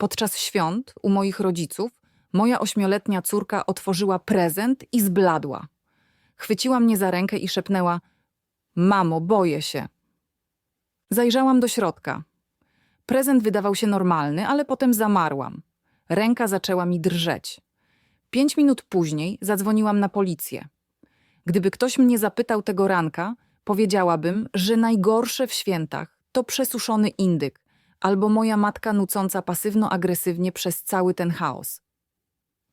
Podczas świąt u moich rodziców moja ośmioletnia córka otworzyła prezent i zbladła. Chwyciła mnie za rękę i szepnęła: Mamo, boję się. Zajrzałam do środka. Prezent wydawał się normalny, ale potem zamarłam. Ręka zaczęła mi drżeć. Pięć minut później zadzwoniłam na policję. Gdyby ktoś mnie zapytał tego ranka, powiedziałabym, że najgorsze w świętach to przesuszony indyk albo moja matka nucąca pasywno-agresywnie przez cały ten chaos.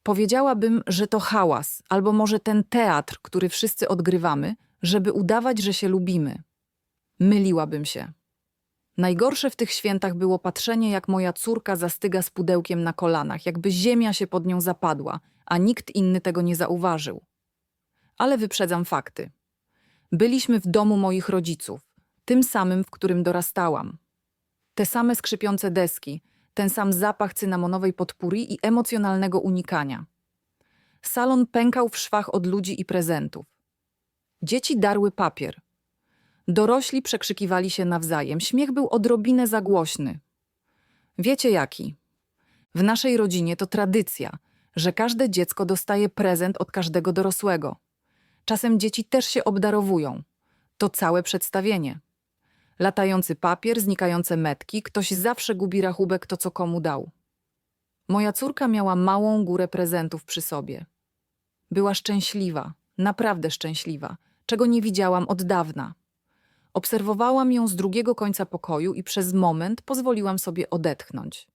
Powiedziałabym, że to hałas, albo może ten teatr, który wszyscy odgrywamy, żeby udawać, że się lubimy. Myliłabym się. Najgorsze w tych świętach było patrzenie, jak moja córka zastyga z pudełkiem na kolanach, jakby ziemia się pod nią zapadła, a nikt inny tego nie zauważył. Ale wyprzedzam fakty. Byliśmy w domu moich rodziców, tym samym, w którym dorastałam. Te same skrzypiące deski, ten sam zapach cynamonowej podpóri i emocjonalnego unikania. Salon pękał w szwach od ludzi i prezentów. Dzieci darły papier. Dorośli przekrzykiwali się nawzajem. Śmiech był odrobinę za głośny. Wiecie jaki? W naszej rodzinie to tradycja, że każde dziecko dostaje prezent od każdego dorosłego. Czasem dzieci też się obdarowują. To całe przedstawienie. Latający papier, znikające metki, ktoś zawsze gubi rachubek to, co komu dał. Moja córka miała małą górę prezentów przy sobie. Była szczęśliwa, naprawdę szczęśliwa, czego nie widziałam od dawna. Obserwowałam ją z drugiego końca pokoju i przez moment pozwoliłam sobie odetchnąć.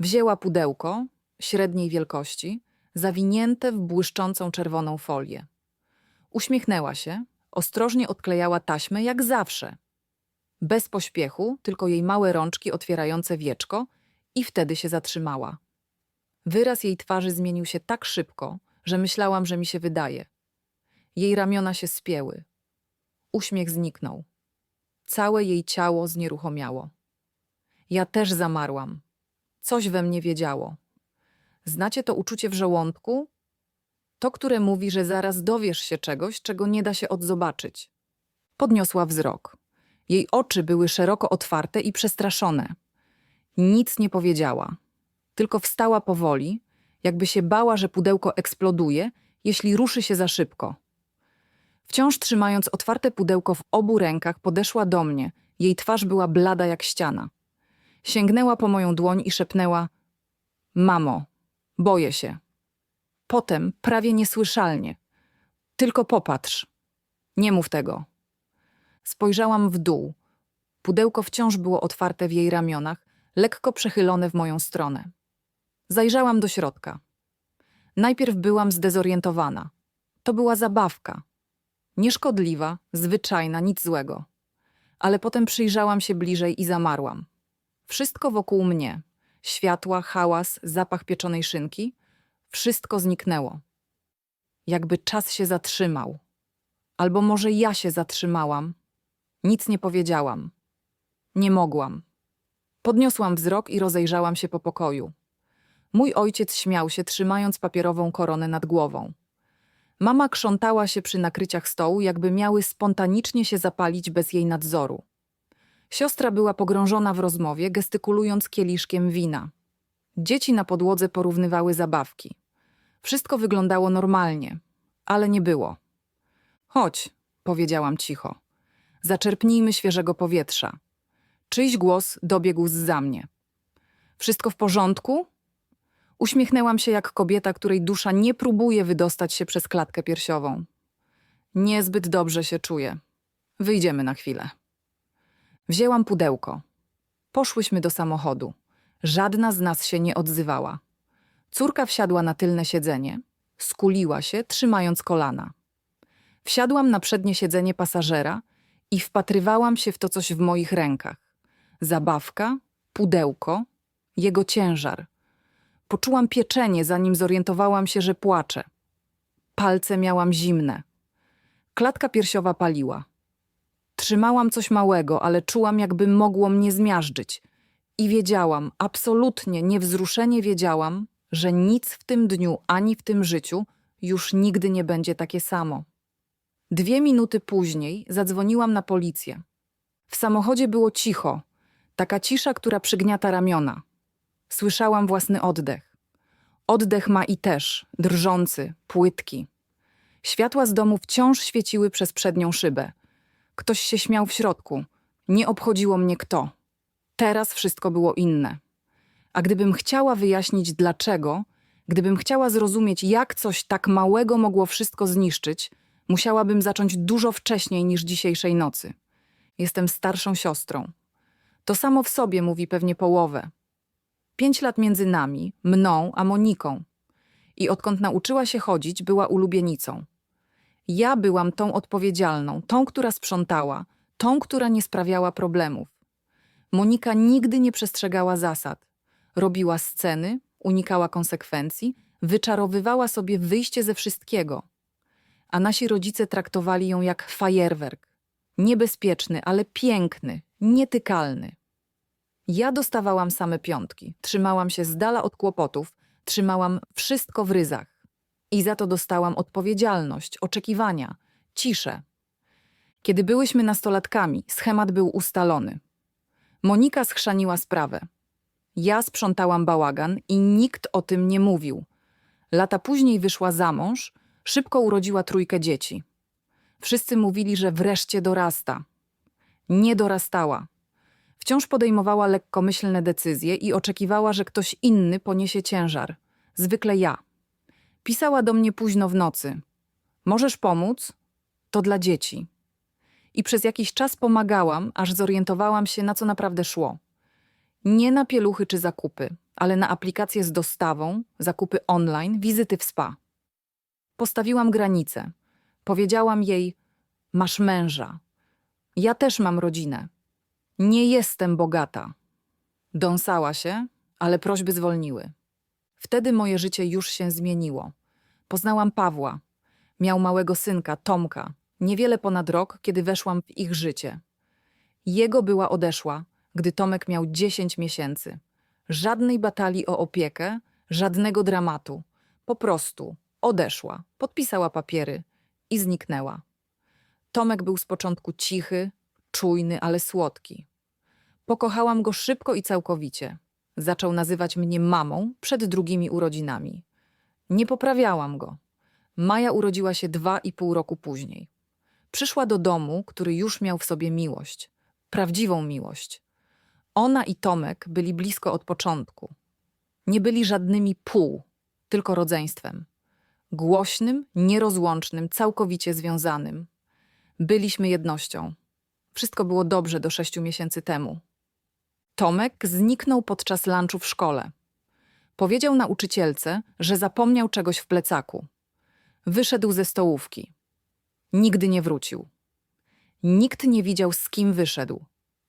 Wzięła pudełko, średniej wielkości, zawinięte w błyszczącą czerwoną folię. Uśmiechnęła się, ostrożnie odklejała taśmę jak zawsze. Bez pośpiechu, tylko jej małe rączki otwierające wieczko i wtedy się zatrzymała. Wyraz jej twarzy zmienił się tak szybko, że myślałam, że mi się wydaje. Jej ramiona się spięły. Uśmiech zniknął. Całe jej ciało znieruchomiało. Ja też zamarłam. Coś we mnie wiedziało. Znacie to uczucie w żołądku? To, które mówi, że zaraz dowiesz się czegoś, czego nie da się odzobaczyć. Podniosła wzrok. Jej oczy były szeroko otwarte i przestraszone. Nic nie powiedziała, tylko wstała powoli, jakby się bała, że pudełko eksploduje, jeśli ruszy się za szybko. Wciąż trzymając otwarte pudełko w obu rękach, podeszła do mnie. Jej twarz była blada jak ściana. Sięgnęła po moją dłoń i szepnęła: Mamo, boję się. Potem, prawie niesłyszalnie: Tylko popatrz. Nie mów tego. Spojrzałam w dół. Pudełko wciąż było otwarte w jej ramionach, lekko przechylone w moją stronę. Zajrzałam do środka. Najpierw byłam zdezorientowana. To była zabawka. Nieszkodliwa, zwyczajna, nic złego. Ale potem przyjrzałam się bliżej i zamarłam. Wszystko wokół mnie światła, hałas, zapach pieczonej szynki wszystko zniknęło. Jakby czas się zatrzymał. Albo może ja się zatrzymałam. Nic nie powiedziałam. Nie mogłam. Podniosłam wzrok i rozejrzałam się po pokoju. Mój ojciec śmiał się, trzymając papierową koronę nad głową. Mama krzątała się przy nakryciach stołu, jakby miały spontanicznie się zapalić bez jej nadzoru. Siostra była pogrążona w rozmowie, gestykulując kieliszkiem wina. Dzieci na podłodze porównywały zabawki. Wszystko wyglądało normalnie, ale nie było. Chodź, powiedziałam cicho. Zaczerpnijmy świeżego powietrza. Czyjś głos dobiegł zza mnie. Wszystko w porządku? Uśmiechnęłam się jak kobieta, której dusza nie próbuje wydostać się przez klatkę piersiową. Niezbyt dobrze się czuję. Wyjdziemy na chwilę. Wzięłam pudełko. Poszłyśmy do samochodu. Żadna z nas się nie odzywała. Córka wsiadła na tylne siedzenie. Skuliła się, trzymając kolana. Wsiadłam na przednie siedzenie pasażera i wpatrywałam się w to coś w moich rękach. Zabawka, pudełko, jego ciężar. Poczułam pieczenie, zanim zorientowałam się, że płaczę. Palce miałam zimne. Klatka piersiowa paliła. Trzymałam coś małego, ale czułam, jakby mogło mnie zmiażdżyć. I wiedziałam, absolutnie niewzruszenie wiedziałam, że nic w tym dniu ani w tym życiu już nigdy nie będzie takie samo. Dwie minuty później zadzwoniłam na policję. W samochodzie było cicho, taka cisza, która przygniata ramiona. Słyszałam własny oddech. Oddech ma i też, drżący, płytki. Światła z domu wciąż świeciły przez przednią szybę. Ktoś się śmiał w środku. Nie obchodziło mnie kto. Teraz wszystko było inne. A gdybym chciała wyjaśnić dlaczego, gdybym chciała zrozumieć, jak coś tak małego mogło wszystko zniszczyć, musiałabym zacząć dużo wcześniej niż dzisiejszej nocy. Jestem starszą siostrą. To samo w sobie mówi pewnie połowę. Pięć lat między nami, mną a Moniką. I odkąd nauczyła się chodzić, była ulubienicą. Ja byłam tą odpowiedzialną, tą, która sprzątała, tą, która nie sprawiała problemów. Monika nigdy nie przestrzegała zasad. Robiła sceny, unikała konsekwencji, wyczarowywała sobie wyjście ze wszystkiego. A nasi rodzice traktowali ją jak fajerwerk. Niebezpieczny, ale piękny, nietykalny. Ja dostawałam same piątki, trzymałam się z dala od kłopotów, trzymałam wszystko w ryzach. I za to dostałam odpowiedzialność, oczekiwania, ciszę. Kiedy byłyśmy nastolatkami, schemat był ustalony. Monika schrzaniła sprawę. Ja sprzątałam bałagan i nikt o tym nie mówił. Lata później wyszła za mąż, szybko urodziła trójkę dzieci. Wszyscy mówili, że wreszcie dorasta. Nie dorastała. Wciąż podejmowała lekkomyślne decyzje i oczekiwała, że ktoś inny poniesie ciężar. Zwykle ja. Pisała do mnie późno w nocy. Możesz pomóc? To dla dzieci. I przez jakiś czas pomagałam, aż zorientowałam się, na co naprawdę szło. Nie na pieluchy czy zakupy, ale na aplikacje z dostawą, zakupy online, wizyty w spa. Postawiłam granicę. Powiedziałam jej: Masz męża. Ja też mam rodzinę. Nie jestem bogata. Dąsała się, ale prośby zwolniły. Wtedy moje życie już się zmieniło. Poznałam Pawła. Miał małego synka, Tomka, niewiele ponad rok, kiedy weszłam w ich życie. Jego była odeszła, gdy Tomek miał 10 miesięcy. Żadnej batalii o opiekę, żadnego dramatu. Po prostu odeszła, podpisała papiery i zniknęła. Tomek był z początku cichy, czujny, ale słodki. Pokochałam go szybko i całkowicie. Zaczął nazywać mnie mamą przed drugimi urodzinami. Nie poprawiałam go. Maja urodziła się dwa i pół roku później. Przyszła do domu, który już miał w sobie miłość. Prawdziwą miłość. Ona i Tomek byli blisko od początku. Nie byli żadnymi pół, tylko rodzeństwem. Głośnym, nierozłącznym, całkowicie związanym. Byliśmy jednością. Wszystko było dobrze do sześciu miesięcy temu. Tomek zniknął podczas lunchu w szkole. Powiedział nauczycielce, że zapomniał czegoś w plecaku. Wyszedł ze stołówki. Nigdy nie wrócił. Nikt nie widział, z kim wyszedł.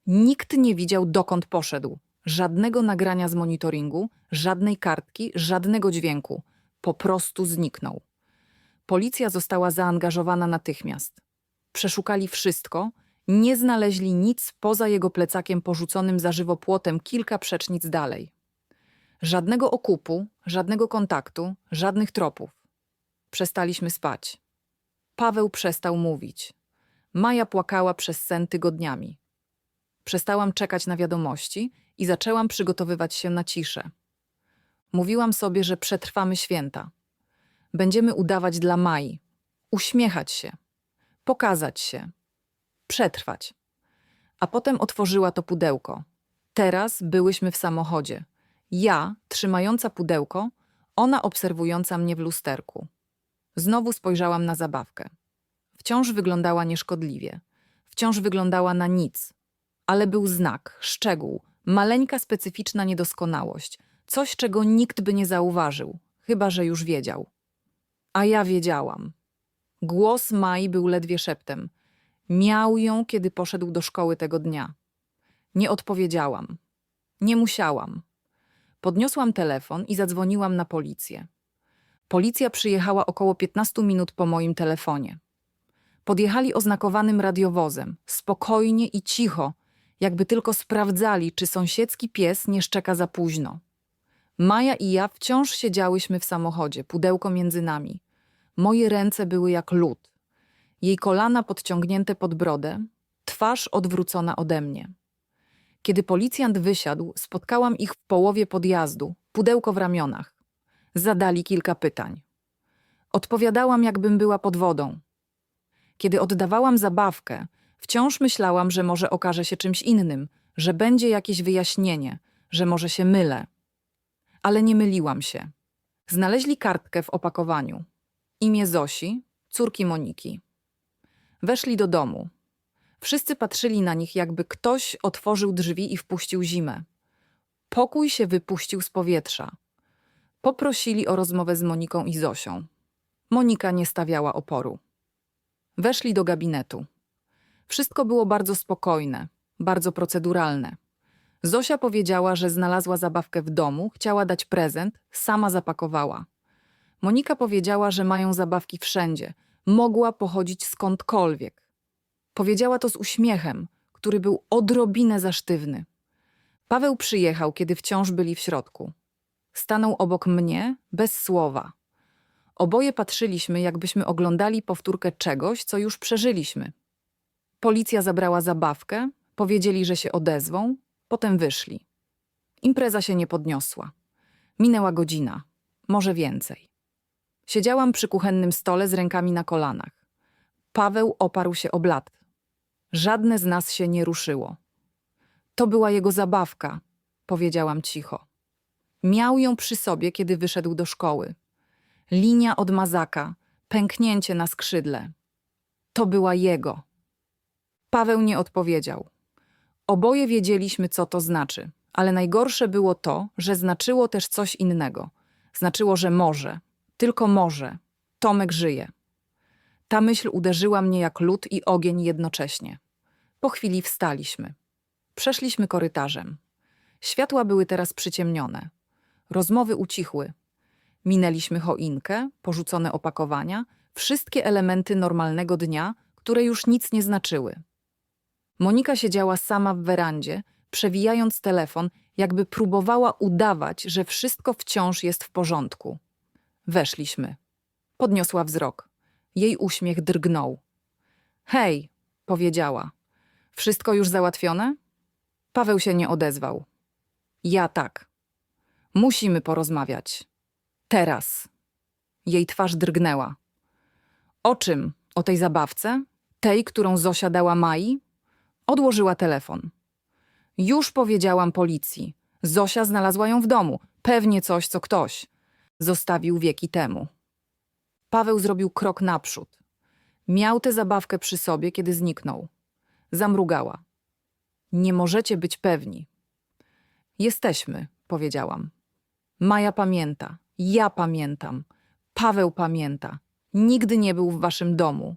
Nikt nie widział, dokąd poszedł. Żadnego nagrania z monitoringu, żadnej kartki, żadnego dźwięku. Po prostu zniknął. Policja została zaangażowana natychmiast. Przeszukali wszystko, nie znaleźli nic poza jego plecakiem porzuconym za żywo płotem kilka przecznic dalej. Żadnego okupu, żadnego kontaktu, żadnych tropów. Przestaliśmy spać. Paweł przestał mówić. Maja płakała przez sen tygodniami. Przestałam czekać na wiadomości i zaczęłam przygotowywać się na ciszę. Mówiłam sobie, że przetrwamy święta. Będziemy udawać dla Mai, uśmiechać się, pokazać się, przetrwać. A potem otworzyła to pudełko. Teraz byłyśmy w samochodzie. Ja, trzymająca pudełko, ona obserwująca mnie w lusterku. Znowu spojrzałam na zabawkę. Wciąż wyglądała nieszkodliwie. Wciąż wyglądała na nic. Ale był znak, szczegół, maleńka specyficzna niedoskonałość. Coś, czego nikt by nie zauważył, chyba że już wiedział. A ja wiedziałam. Głos Mai był ledwie szeptem. Miał ją, kiedy poszedł do szkoły tego dnia. Nie odpowiedziałam. Nie musiałam. Podniosłam telefon i zadzwoniłam na policję. Policja przyjechała około 15 minut po moim telefonie. Podjechali oznakowanym radiowozem, spokojnie i cicho, jakby tylko sprawdzali, czy sąsiedzki pies nie szczeka za późno. Maja i ja wciąż siedziałyśmy w samochodzie, pudełko między nami. Moje ręce były jak lód. Jej kolana podciągnięte pod brodę, twarz odwrócona ode mnie. Kiedy policjant wysiadł, spotkałam ich w połowie podjazdu, pudełko w ramionach. Zadali kilka pytań. Odpowiadałam, jakbym była pod wodą. Kiedy oddawałam zabawkę, wciąż myślałam, że może okaże się czymś innym, że będzie jakieś wyjaśnienie, że może się mylę. Ale nie myliłam się. Znaleźli kartkę w opakowaniu. Imię Zosi, córki Moniki. Weszli do domu. Wszyscy patrzyli na nich, jakby ktoś otworzył drzwi i wpuścił zimę. Pokój się wypuścił z powietrza. Poprosili o rozmowę z Moniką i Zosią. Monika nie stawiała oporu. Weszli do gabinetu. Wszystko było bardzo spokojne, bardzo proceduralne. Zosia powiedziała, że znalazła zabawkę w domu, chciała dać prezent, sama zapakowała. Monika powiedziała, że mają zabawki wszędzie, mogła pochodzić skądkolwiek. Powiedziała to z uśmiechem, który był odrobinę za sztywny. Paweł przyjechał, kiedy wciąż byli w środku. Stanął obok mnie, bez słowa. Oboje patrzyliśmy, jakbyśmy oglądali powtórkę czegoś, co już przeżyliśmy. Policja zabrała zabawkę, powiedzieli, że się odezwą, potem wyszli. Impreza się nie podniosła. Minęła godzina, może więcej. Siedziałam przy kuchennym stole z rękami na kolanach. Paweł oparł się o blat. Żadne z nas się nie ruszyło. To była jego zabawka, powiedziałam cicho. Miał ją przy sobie, kiedy wyszedł do szkoły. Linia od mazaka, pęknięcie na skrzydle. To była jego. Paweł nie odpowiedział. Oboje wiedzieliśmy, co to znaczy, ale najgorsze było to, że znaczyło też coś innego. Znaczyło, że może, tylko może, Tomek żyje. Ta myśl uderzyła mnie jak lód i ogień jednocześnie. Po chwili wstaliśmy. Przeszliśmy korytarzem. Światła były teraz przyciemnione. Rozmowy ucichły. Minęliśmy choinkę, porzucone opakowania, wszystkie elementy normalnego dnia, które już nic nie znaczyły. Monika siedziała sama w werandzie, przewijając telefon, jakby próbowała udawać, że wszystko wciąż jest w porządku. Weszliśmy. Podniosła wzrok. Jej uśmiech drgnął. Hej, powiedziała. Wszystko już załatwione? Paweł się nie odezwał. Ja tak. Musimy porozmawiać. Teraz. Jej twarz drgnęła. O czym? O tej zabawce? Tej, którą Zosia dała Mai? Odłożyła telefon. Już powiedziałam policji. Zosia znalazła ją w domu. Pewnie coś, co ktoś. Zostawił wieki temu. Paweł zrobił krok naprzód. Miał tę zabawkę przy sobie, kiedy zniknął. Zamrugała. Nie możecie być pewni. Jesteśmy, powiedziałam. Maja pamięta. Ja pamiętam. Paweł pamięta. Nigdy nie był w waszym domu,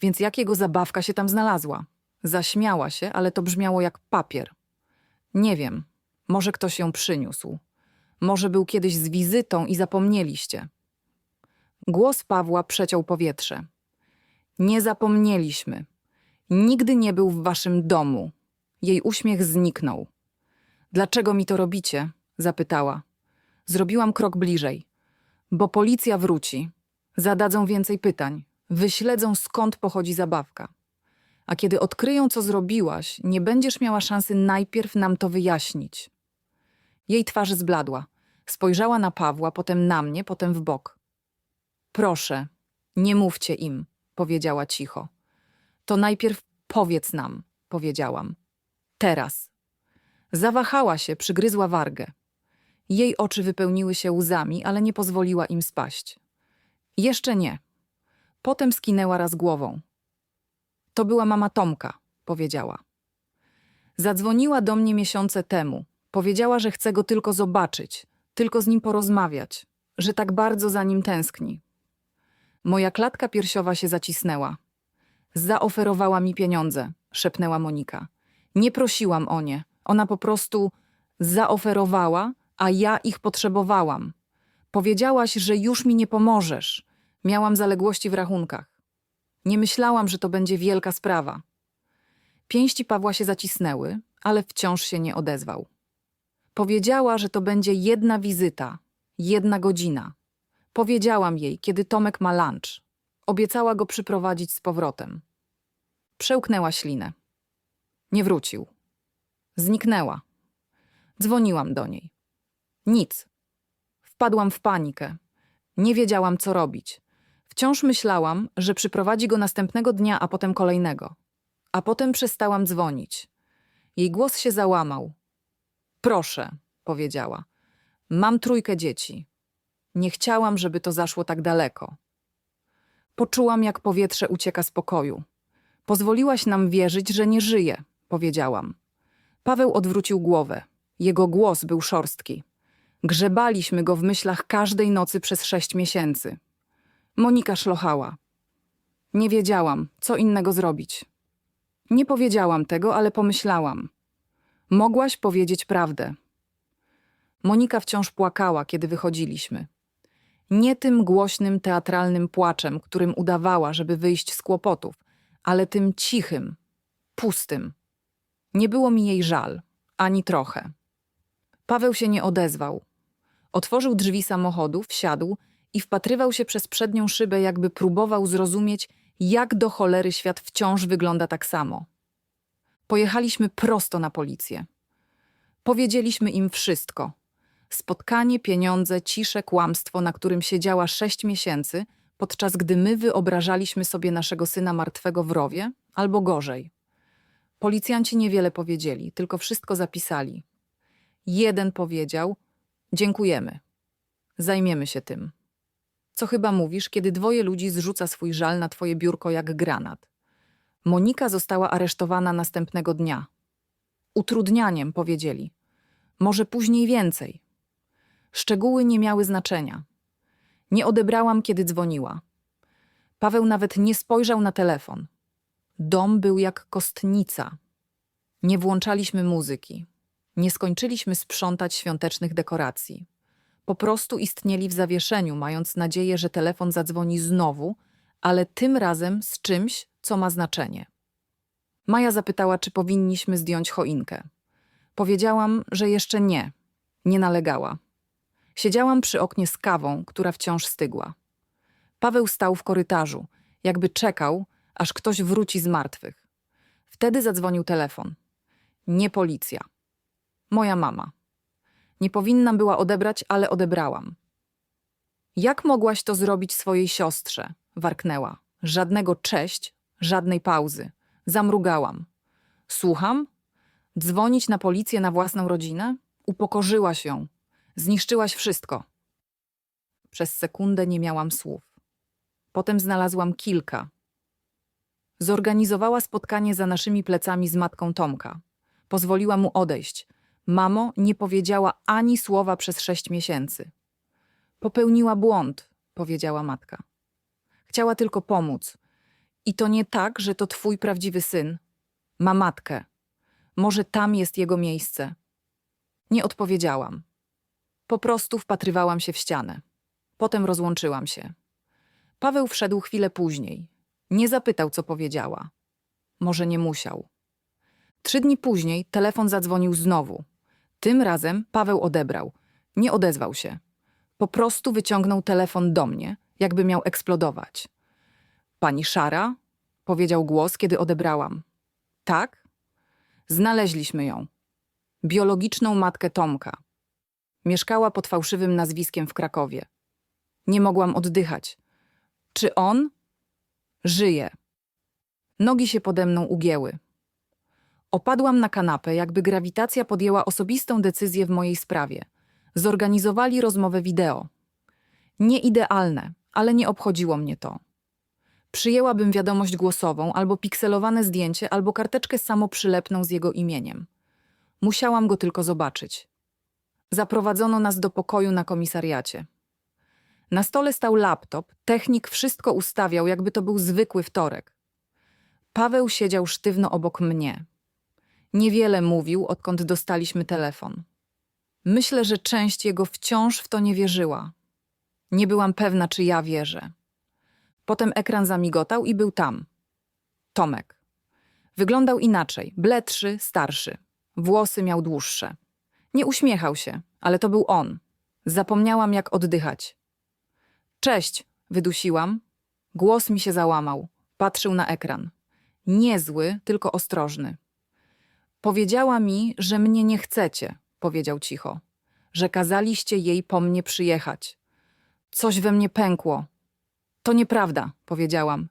więc jak jego zabawka się tam znalazła? Zaśmiała się, ale to brzmiało jak papier. Nie wiem. Może ktoś ją przyniósł. Może był kiedyś z wizytą i zapomnieliście. Głos Pawła przeciął powietrze. Nie zapomnieliśmy. Nigdy nie był w waszym domu. Jej uśmiech zniknął. Dlaczego mi to robicie? zapytała. Zrobiłam krok bliżej. Bo policja wróci. Zadadzą więcej pytań. Wyśledzą skąd pochodzi zabawka. A kiedy odkryją, co zrobiłaś, nie będziesz miała szansy najpierw nam to wyjaśnić. Jej twarz zbladła. Spojrzała na Pawła, potem na mnie, potem w bok. Proszę, nie mówcie im, powiedziała cicho. To najpierw powiedz nam, powiedziałam. Teraz. Zawahała się, przygryzła wargę. Jej oczy wypełniły się łzami, ale nie pozwoliła im spaść. Jeszcze nie. Potem skinęła raz głową. To była mama Tomka, powiedziała. Zadzwoniła do mnie miesiące temu. Powiedziała, że chce go tylko zobaczyć, tylko z nim porozmawiać, że tak bardzo za nim tęskni. Moja klatka piersiowa się zacisnęła. Zaoferowała mi pieniądze, szepnęła Monika. Nie prosiłam o nie. Ona po prostu zaoferowała, a ja ich potrzebowałam. Powiedziałaś, że już mi nie pomożesz. Miałam zaległości w rachunkach. Nie myślałam, że to będzie wielka sprawa. Pięści Pawła się zacisnęły, ale wciąż się nie odezwał. Powiedziała, że to będzie jedna wizyta, jedna godzina. Powiedziałam jej, kiedy Tomek ma lunch. Obiecała go przyprowadzić z powrotem. Przełknęła ślinę. Nie wrócił. Zniknęła. Dzwoniłam do niej. Nic. Wpadłam w panikę. Nie wiedziałam, co robić. Wciąż myślałam, że przyprowadzi go następnego dnia, a potem kolejnego. A potem przestałam dzwonić. Jej głos się załamał. Proszę, powiedziała. Mam trójkę dzieci. Nie chciałam, żeby to zaszło tak daleko. Poczułam, jak powietrze ucieka z pokoju. Pozwoliłaś nam wierzyć, że nie żyje, powiedziałam. Paweł odwrócił głowę. Jego głos był szorstki. Grzebaliśmy go w myślach każdej nocy przez sześć miesięcy. Monika szlochała. Nie wiedziałam, co innego zrobić. Nie powiedziałam tego, ale pomyślałam. Mogłaś powiedzieć prawdę. Monika wciąż płakała, kiedy wychodziliśmy. Nie tym głośnym, teatralnym płaczem, którym udawała, żeby wyjść z kłopotów, ale tym cichym, pustym. Nie było mi jej żal, ani trochę. Paweł się nie odezwał. Otworzył drzwi samochodu, wsiadł i wpatrywał się przez przednią szybę, jakby próbował zrozumieć, jak do cholery świat wciąż wygląda tak samo. Pojechaliśmy prosto na policję. Powiedzieliśmy im wszystko. Spotkanie, pieniądze, ciszę, kłamstwo, na którym siedziała sześć miesięcy, podczas gdy my wyobrażaliśmy sobie naszego syna martwego w rowie, albo gorzej. Policjanci niewiele powiedzieli, tylko wszystko zapisali. Jeden powiedział: Dziękujemy. Zajmiemy się tym. Co chyba mówisz, kiedy dwoje ludzi zrzuca swój żal na twoje biurko jak granat? Monika została aresztowana następnego dnia. Utrudnianiem, powiedzieli. Może później więcej. Szczegóły nie miały znaczenia. Nie odebrałam, kiedy dzwoniła. Paweł nawet nie spojrzał na telefon. Dom był jak kostnica. Nie włączaliśmy muzyki. Nie skończyliśmy sprzątać świątecznych dekoracji. Po prostu istnieli w zawieszeniu, mając nadzieję, że telefon zadzwoni znowu, ale tym razem z czymś, co ma znaczenie. Maja zapytała, czy powinniśmy zdjąć choinkę. Powiedziałam, że jeszcze nie. Nie nalegała. Siedziałam przy oknie z kawą, która wciąż stygła. Paweł stał w korytarzu, jakby czekał, aż ktoś wróci z martwych. Wtedy zadzwonił telefon. Nie policja. Moja mama. Nie powinnam była odebrać, ale odebrałam. Jak mogłaś to zrobić swojej siostrze? Warknęła. Żadnego cześć, żadnej pauzy. Zamrugałam. Słucham? Dzwonić na policję na własną rodzinę? Upokorzyłaś ją. Zniszczyłaś wszystko. Przez sekundę nie miałam słów. Potem znalazłam kilka. Zorganizowała spotkanie za naszymi plecami z matką Tomka. Pozwoliła mu odejść. Mamo nie powiedziała ani słowa przez sześć miesięcy. Popełniła błąd, powiedziała matka. Chciała tylko pomóc. I to nie tak, że to twój prawdziwy syn. Ma matkę. Może tam jest jego miejsce. Nie odpowiedziałam. Po prostu wpatrywałam się w ścianę. Potem rozłączyłam się. Paweł wszedł chwilę później. Nie zapytał, co powiedziała. Może nie musiał. Trzy dni później telefon zadzwonił znowu. Tym razem Paweł odebrał. Nie odezwał się. Po prostu wyciągnął telefon do mnie, jakby miał eksplodować. Pani Szara? powiedział głos, kiedy odebrałam. Tak? Znaleźliśmy ją. Biologiczną matkę Tomka. Mieszkała pod fałszywym nazwiskiem w Krakowie. Nie mogłam oddychać. Czy on? Żyje. Nogi się pode mną ugięły. Opadłam na kanapę, jakby grawitacja podjęła osobistą decyzję w mojej sprawie. Zorganizowali rozmowę wideo. Nie idealne, ale nie obchodziło mnie to. Przyjęłabym wiadomość głosową, albo pikselowane zdjęcie, albo karteczkę samoprzylepną z jego imieniem. Musiałam go tylko zobaczyć. Zaprowadzono nas do pokoju na komisariacie. Na stole stał laptop, technik wszystko ustawiał, jakby to był zwykły wtorek. Paweł siedział sztywno obok mnie. Niewiele mówił, odkąd dostaliśmy telefon. Myślę, że część jego wciąż w to nie wierzyła. Nie byłam pewna, czy ja wierzę. Potem ekran zamigotał i był tam. Tomek. Wyglądał inaczej, bledszy, starszy. Włosy miał dłuższe. Nie uśmiechał się, ale to był on. Zapomniałam, jak oddychać. Cześć, wydusiłam. Głos mi się załamał. Patrzył na ekran. Niezły, tylko ostrożny. Powiedziała mi, że mnie nie chcecie, powiedział cicho, że kazaliście jej po mnie przyjechać. Coś we mnie pękło. To nieprawda, powiedziałam.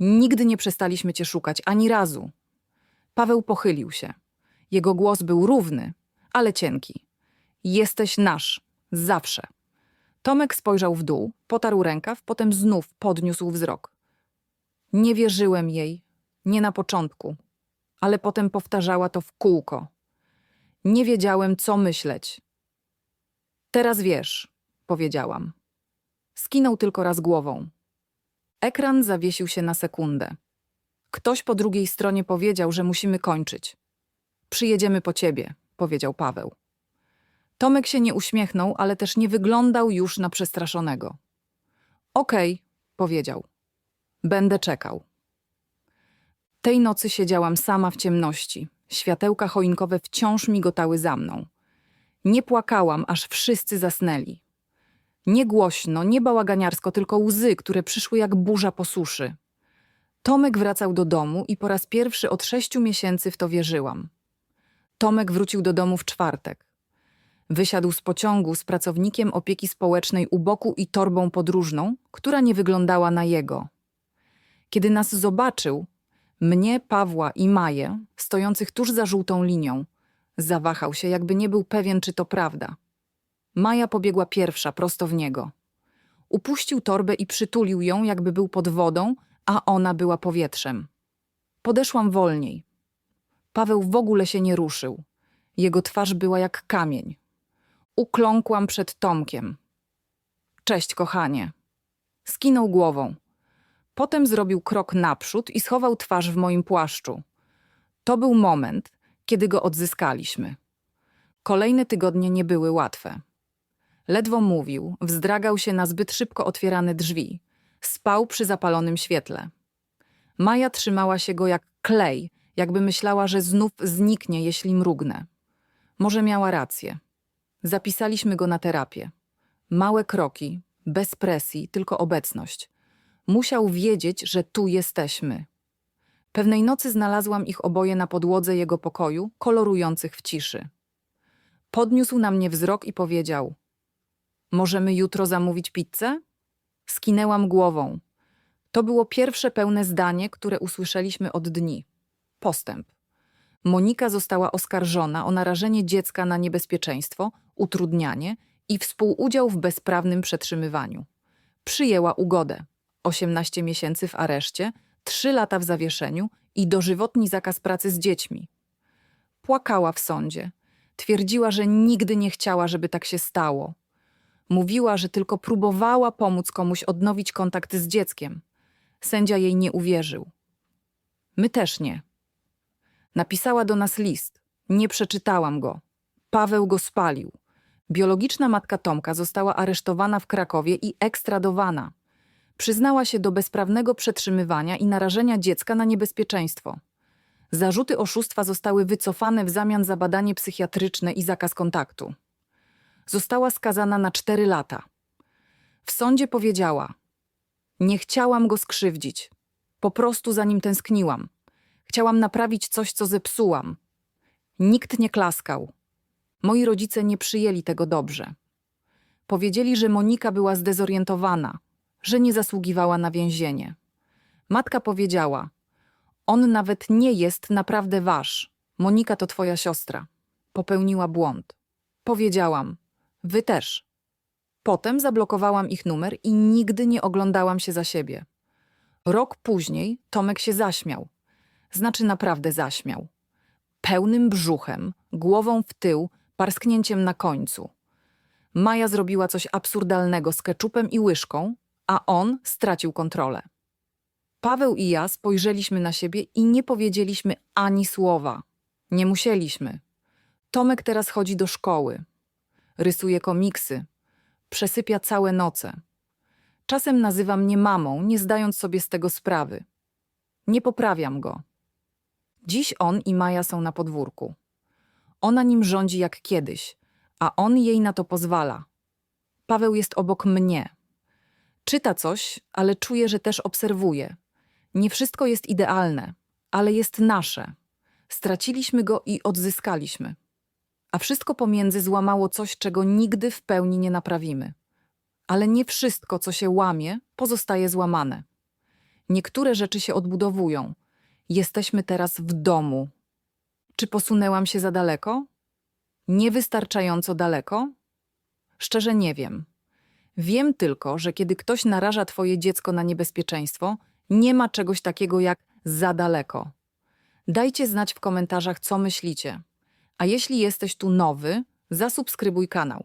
Nigdy nie przestaliśmy cię szukać, ani razu. Paweł pochylił się. Jego głos był równy, ale cienki. Jesteś nasz, zawsze. Tomek spojrzał w dół, potarł rękaw, potem znów podniósł wzrok. Nie wierzyłem jej, nie na początku, ale potem powtarzała to w kółko. Nie wiedziałem, co myśleć. Teraz wiesz, powiedziałam. Skinął tylko raz głową. Ekran zawiesił się na sekundę. Ktoś po drugiej stronie powiedział, że musimy kończyć. Przyjedziemy po ciebie, powiedział Paweł. Tomek się nie uśmiechnął, ale też nie wyglądał już na przestraszonego. Okej, powiedział. Będę czekał. Tej nocy siedziałam sama w ciemności. Światełka choinkowe wciąż migotały za mną. Nie płakałam, aż wszyscy zasnęli. Nie głośno, nie bałaganiarsko, tylko łzy, które przyszły jak burza po suszy. Tomek wracał do domu i po raz pierwszy od sześciu miesięcy w to wierzyłam. Tomek wrócił do domu w czwartek. Wysiadł z pociągu z pracownikiem opieki społecznej u boku i torbą podróżną, która nie wyglądała na jego. Kiedy nas zobaczył, mnie, Pawła i Maję, stojących tuż za żółtą linią, zawahał się, jakby nie był pewien, czy to prawda. Maja pobiegła pierwsza, prosto w niego. Upuścił torbę i przytulił ją, jakby był pod wodą, a ona była powietrzem. Podeszłam wolniej. Paweł w ogóle się nie ruszył. Jego twarz była jak kamień. Ukląkłam przed Tomkiem. Cześć, kochanie. Skinął głową. Potem zrobił krok naprzód i schował twarz w moim płaszczu. To był moment, kiedy go odzyskaliśmy. Kolejne tygodnie nie były łatwe. Ledwo mówił, wzdragał się na zbyt szybko otwierane drzwi. Spał przy zapalonym świetle. Maja trzymała się go jak klej, jakby myślała, że znów zniknie, jeśli mrugnę. Może miała rację. Zapisaliśmy go na terapię. Małe kroki, bez presji, tylko obecność. Musiał wiedzieć, że tu jesteśmy. Pewnej nocy znalazłam ich oboje na podłodze jego pokoju, kolorujących w ciszy. Podniósł na mnie wzrok i powiedział: Możemy jutro zamówić pizzę? Skinęłam głową. To było pierwsze pełne zdanie, które usłyszeliśmy od dni. Postęp. Monika została oskarżona o narażenie dziecka na niebezpieczeństwo, utrudnianie i współudział w bezprawnym przetrzymywaniu. Przyjęła ugodę. 18 miesięcy w areszcie, 3 lata w zawieszeniu i dożywotni zakaz pracy z dziećmi. Płakała w sądzie. Twierdziła, że nigdy nie chciała, żeby tak się stało. Mówiła, że tylko próbowała pomóc komuś odnowić kontakt z dzieckiem. Sędzia jej nie uwierzył. My też nie. Napisała do nas list. Nie przeczytałam go. Paweł go spalił. Biologiczna matka Tomka została aresztowana w Krakowie i ekstradowana. Przyznała się do bezprawnego przetrzymywania i narażenia dziecka na niebezpieczeństwo. Zarzuty oszustwa zostały wycofane w zamian za badanie psychiatryczne i zakaz kontaktu. Została skazana na cztery lata. W sądzie powiedziała: Nie chciałam go skrzywdzić. Po prostu za nim tęskniłam. Chciałam naprawić coś, co zepsułam. Nikt nie klaskał. Moi rodzice nie przyjęli tego dobrze. Powiedzieli, że Monika była zdezorientowana, że nie zasługiwała na więzienie. Matka powiedziała: On nawet nie jest naprawdę wasz. Monika to twoja siostra. Popełniła błąd. Powiedziałam: Wy też. Potem zablokowałam ich numer i nigdy nie oglądałam się za siebie. Rok później Tomek się zaśmiał. Znaczy naprawdę zaśmiał. Pełnym brzuchem, głową w tył, parsknięciem na końcu. Maja zrobiła coś absurdalnego z keczupem i łyżką, a on stracił kontrolę. Paweł i ja spojrzeliśmy na siebie i nie powiedzieliśmy ani słowa. Nie musieliśmy. Tomek teraz chodzi do szkoły. Rysuje komiksy. Przesypia całe noce. Czasem nazywa mnie mamą, nie zdając sobie z tego sprawy. Nie poprawiam go. Dziś on i Maja są na podwórku. Ona nim rządzi jak kiedyś, a on jej na to pozwala. Paweł jest obok mnie. Czyta coś, ale czuje, że też obserwuje. Nie wszystko jest idealne, ale jest nasze. Straciliśmy go i odzyskaliśmy. A wszystko pomiędzy złamało coś, czego nigdy w pełni nie naprawimy. Ale nie wszystko, co się łamie, pozostaje złamane. Niektóre rzeczy się odbudowują. Jesteśmy teraz w domu. Czy posunęłam się za daleko? Niewystarczająco daleko? Szczerze nie wiem. Wiem tylko, że kiedy ktoś naraża twoje dziecko na niebezpieczeństwo, nie ma czegoś takiego jak za daleko. Dajcie znać w komentarzach, co myślicie. A jeśli jesteś tu nowy, zasubskrybuj kanał.